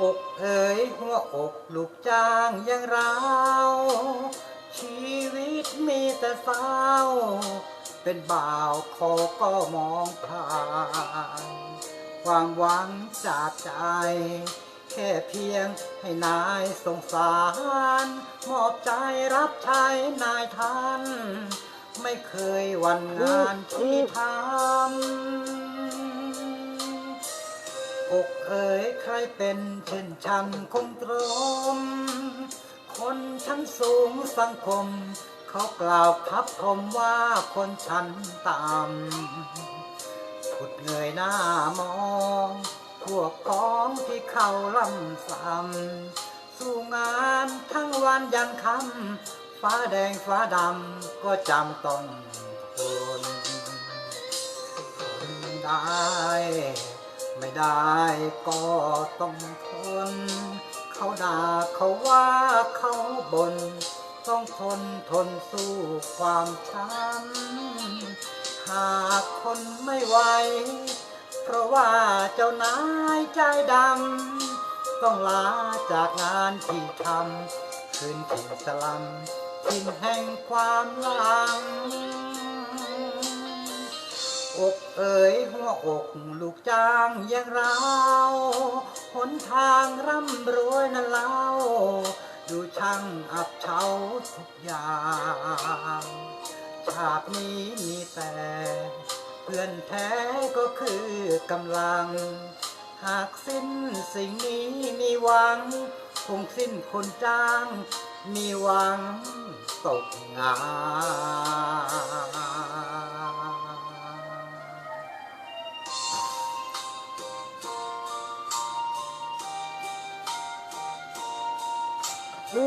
อกเอ๋ยหัวอกลูกจ้างยังเรา ชีวิตมีแต่เศร้า เป็นบ่าวขอก็มองผ่านความหวังจากใจ แค่เพียงให้นายสงสาร มอบใจรับใช้นายท่าน ไม่เคยวันงานที่ทำอกเอ๋ย ใครเป็นเช่นฉันคงตรม คนชั้นสูงสังคม เขากล่าวทับทมว่าคนชั้นต่ำผุดเงยหน้ามองพวกพ้องที่เขาลำซ้ำสู้งานทั้งวันยันคำฟ้าแดงฟ้าดำก็จำต้องทนทนได้ ไม่ได้ก็ต้องทน เขาด่าเขาว่าเขาบน่นต้องทนทนสู้ความช้ำหากทนไม่ไหว เพราะว่าเจ้านายใจดำ ต้องลาจากงานที่ทำคืนถิ่นสลัมถิ่นแห่งความลัง อกเอ๋ยหัวอกลูกจ้างอย่างเราหนทางร่ำรวยนั้นเล่า ดูช่างอับเฉาทุกอย่างชาตินี้มีแต่ เพื่อนแท้ก็คือกำลัง หากสิ้นสิ่งนี้มีหวัง คงสิ้นคนจ้าง มีหวังตกงาน ทน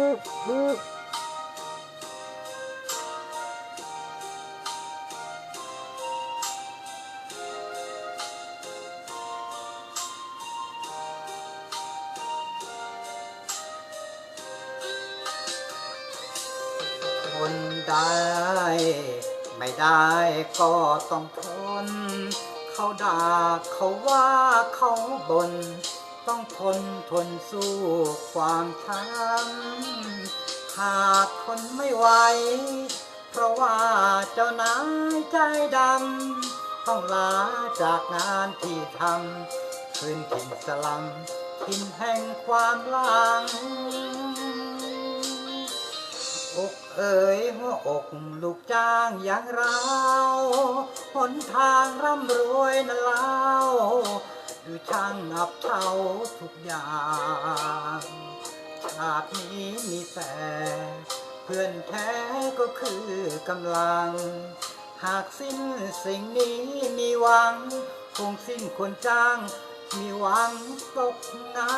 ได้ ไม่ได้ก็ต้องทน เขาด่าเขาว่าเขาบน่น ต้องทนทนสู้ความช้ำหากทนไม่ไหว เพราะว่าเจ้านายใจดำ ต้องลาจากงานที่ทำคืนถิ่นสลัมถิ่นแห่งความหลังอกเอ๋ยหัวอกลูกจ้างอย่างเรา หนทางร่ำรวยนั้นเล่า ดูช่างอับเฉาทุกอย่างชาตินี้มีแต่เพื่อนแท้ก็คือกำลัง หากสิ้นสิ่งนี้มีหวัง คงสิ้นคนจ้าง มีหวังตกงา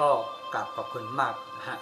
ก็กลับขอบคุณมากนะฮะ